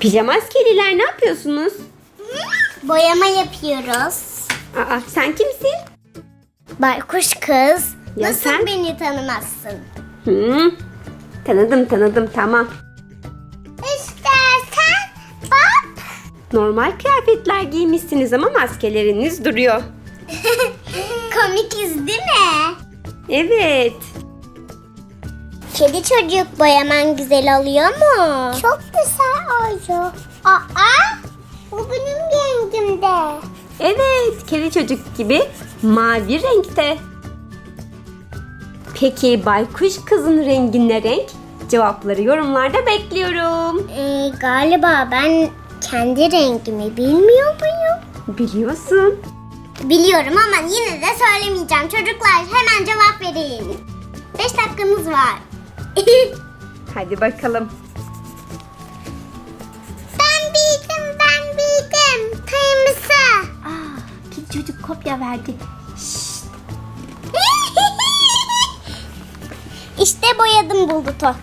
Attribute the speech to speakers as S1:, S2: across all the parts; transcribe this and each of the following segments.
S1: Pijamaz kediler ne yapıyorsunuz?
S2: Boyama yapıyoruz.
S1: Aa sen kimsin?
S2: Baykuş kız.
S1: Ya
S2: Nasıl
S1: sen?
S2: beni tanımazsın?
S1: Hmm, tanıdım tanıdım tamam.
S2: İstersen bak.
S1: Normal kıyafetler giymişsiniz ama maskeleriniz duruyor.
S2: Komikiz değil mi?
S1: Evet.
S2: Kedi çocuk boyaman güzel oluyor mu? Çok güzel oluyor. Aa, bu benim rengimde.
S1: Evet, kedi çocuk gibi mavi renkte. Peki baykuş kızın rengi ne renk? Cevapları yorumlarda bekliyorum.
S2: Ee, galiba ben kendi rengimi bilmiyor muyum?
S1: Biliyorsun.
S2: Biliyorum ama yine de söylemeyeceğim. Çocuklar hemen cevap verin. 5 dakikanız var.
S1: Hadi bakalım.
S2: ben bildim, ben bildim. Kırmızı.
S1: Aa, kedi çocuk kopya verdi. Şşt,
S2: işte boyadım bulutu.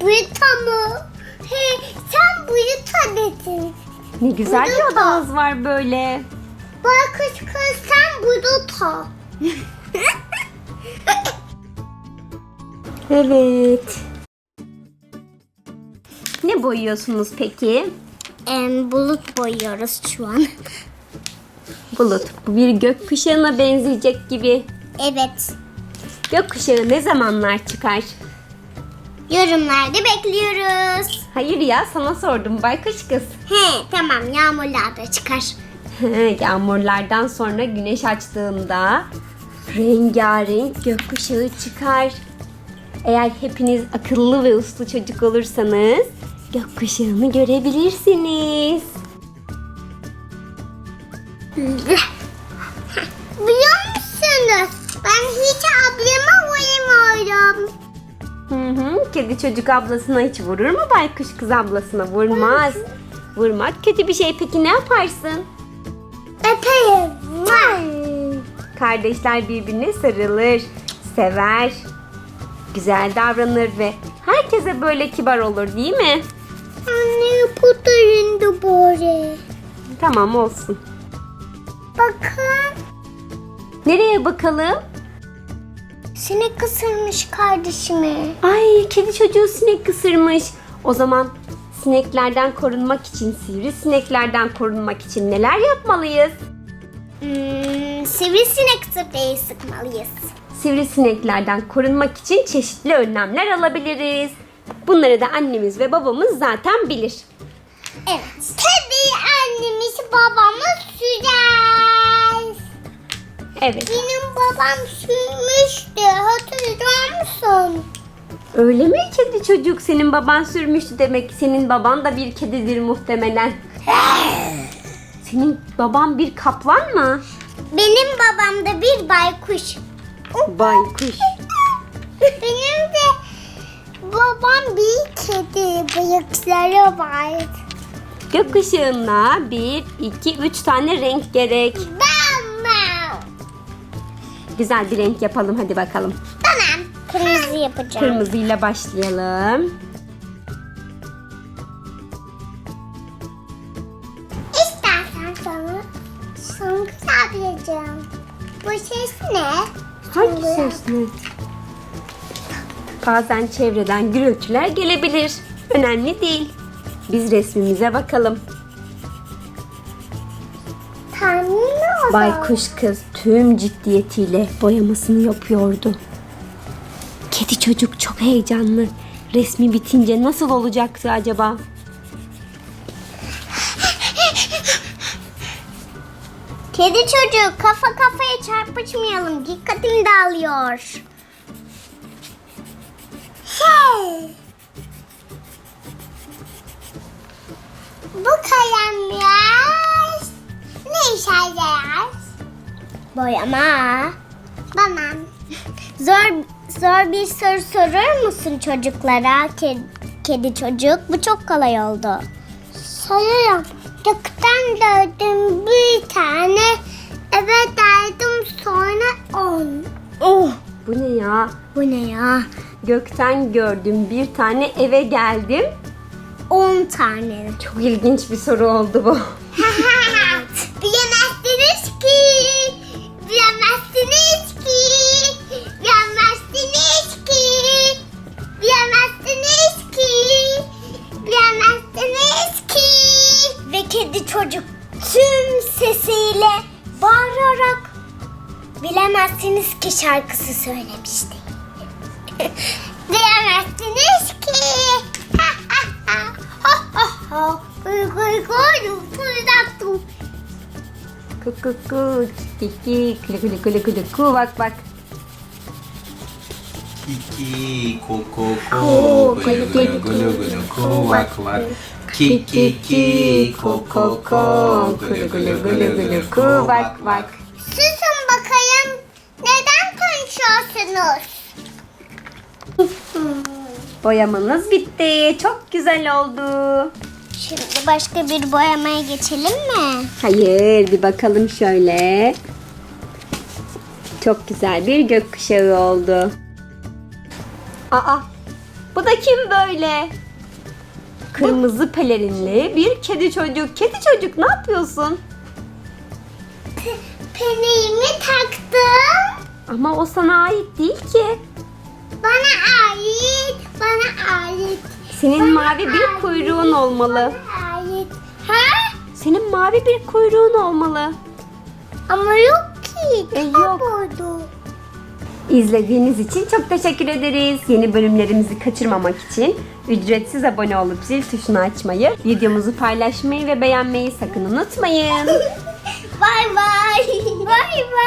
S2: Buluta mı? He, sen buluta dedin.
S1: ne güzel bir
S2: Buluta.
S1: odanız var böyle.
S2: Baykuş kız sen buluta.
S1: Evet. Ne boyuyorsunuz peki?
S2: Em, bulut boyuyoruz şu an.
S1: Bulut. Bu bir gökkuşağına benzeyecek gibi.
S2: evet.
S1: Gökkuşağı ne zamanlar çıkar?
S2: Yorumlarda bekliyoruz.
S1: Hayır ya sana sordum baykuş kız.
S2: He tamam yağmurlarda çıkar.
S1: Yağmurlardan sonra güneş açtığında rengarenk gökkuşağı çıkar. Eğer hepiniz akıllı ve uslu çocuk olursanız gökkuşağını görebilirsiniz.
S2: Biliyor musunuz? Ben hiç ablama uyumuyorum.
S1: Hı hı, kedi çocuk ablasına hiç vurur mu baykuş kız ablasına? Vurmaz. Vurmak kötü bir şey. Peki ne yaparsın?
S2: Öpeyim.
S1: Kardeşler birbirine sarılır, sever, güzel davranır ve herkese böyle kibar olur değil mi?
S2: Anne bu da böyle.
S1: Tamam olsun.
S2: Bakın.
S1: Nereye bakalım?
S2: Sinek ısırmış kardeşimi.
S1: Ay kedi çocuğu sinek ısırmış. O zaman sineklerden korunmak için, sivri sineklerden korunmak için neler yapmalıyız?
S2: Hmm, sivrisinek spreyi sıkmalıyız.
S1: Sivrisineklerden korunmak için çeşitli önlemler alabiliriz. Bunları da annemiz ve babamız zaten bilir.
S2: Evet. Tabii annemiz babamız sürer.
S1: Evet.
S2: Benim babam sürmüştü. Hatırlıyor musun?
S1: Öyle mi kedi çocuk? Senin baban sürmüştü demek. Senin baban da bir kedidir muhtemelen. Senin baban bir kaplan mı?
S2: Benim babam da bir baykuş.
S1: Baykuş.
S2: Benim de babam bir kedi. Bıyıkları var.
S1: Gökkuşağına bir, iki, üç tane renk gerek.
S2: Tamam.
S1: Güzel bir renk yapalım hadi bakalım.
S2: Tamam. Kırmızı yapacağım.
S1: Kırmızıyla başlayalım.
S2: İstersen sana son yapacağım. Bu ses ne?
S1: Hangi ses ne? Bazen çevreden gürültüler gelebilir. Önemli değil. Biz resmimize bakalım.
S2: Da.
S1: Baykuş kız tüm ciddiyetiyle boyamasını yapıyordu. Kedi çocuk çok heyecanlı. Resmi bitince nasıl olacaktı acaba?
S2: Kedi çocuk kafa kafaya çarpışmayalım. Dikkatim dağılıyor. Hey. Bu kalemler ne işe yarar? Boyama. Tamam. Zor zor bir soru sorur musun çocuklara? Kedi, kedi çocuk. Bu çok kolay oldu. Sayarım. Gökten gördüm bir tane. Eve derdim sonra on. Oh.
S1: Bu ne ya?
S2: Bu ne ya?
S1: Gökten gördüm bir tane eve geldim.
S2: 10 tane.
S1: Çok ilginç bir soru oldu bu.
S2: tüm sesiyle bağırarak Bilemezsiniz ki şarkısı söylemişti. Bilemezsiniz ki. Ha ha ha. Ha ha ha. Gıy gıy gıy. Fırlattım.
S1: Ku ku ku. Kiki. Kulu kulu kulu kulu ku. Bak bak.
S3: Kiki, ko ko gulu
S1: gulu,
S3: gulu gulu, ko vak vak. Kiki ki, ko ko ko, gulu gulu gulu gulu, ko vak vak.
S2: Susun bakayım. Neden konuşuyorsunuz?
S1: Boyamanız bitti. Çok güzel oldu.
S2: Şimdi başka bir boyamaya geçelim mi?
S1: Hayır, bir bakalım şöyle. Çok güzel bir gökkuşağı oldu. Aa, bu da kim böyle? Kırmızı pelerinli bir kedi çocuk. Kedi çocuk ne yapıyorsun?
S2: Peneğimi taktım.
S1: Ama o sana ait değil ki.
S2: Bana ait. Bana ait.
S1: Senin mavi bir kuyruğun olmalı.
S2: Bana ait. Ha?
S1: Senin mavi bir kuyruğun olmalı.
S2: Ama yok ki.
S1: E, yok.
S2: Kayboldu.
S1: İzlediğiniz için çok teşekkür ederiz. Yeni bölümlerimizi kaçırmamak için ücretsiz abone olup zil tuşunu açmayı, videomuzu paylaşmayı ve beğenmeyi sakın unutmayın.
S2: Bay bay. Bay bay.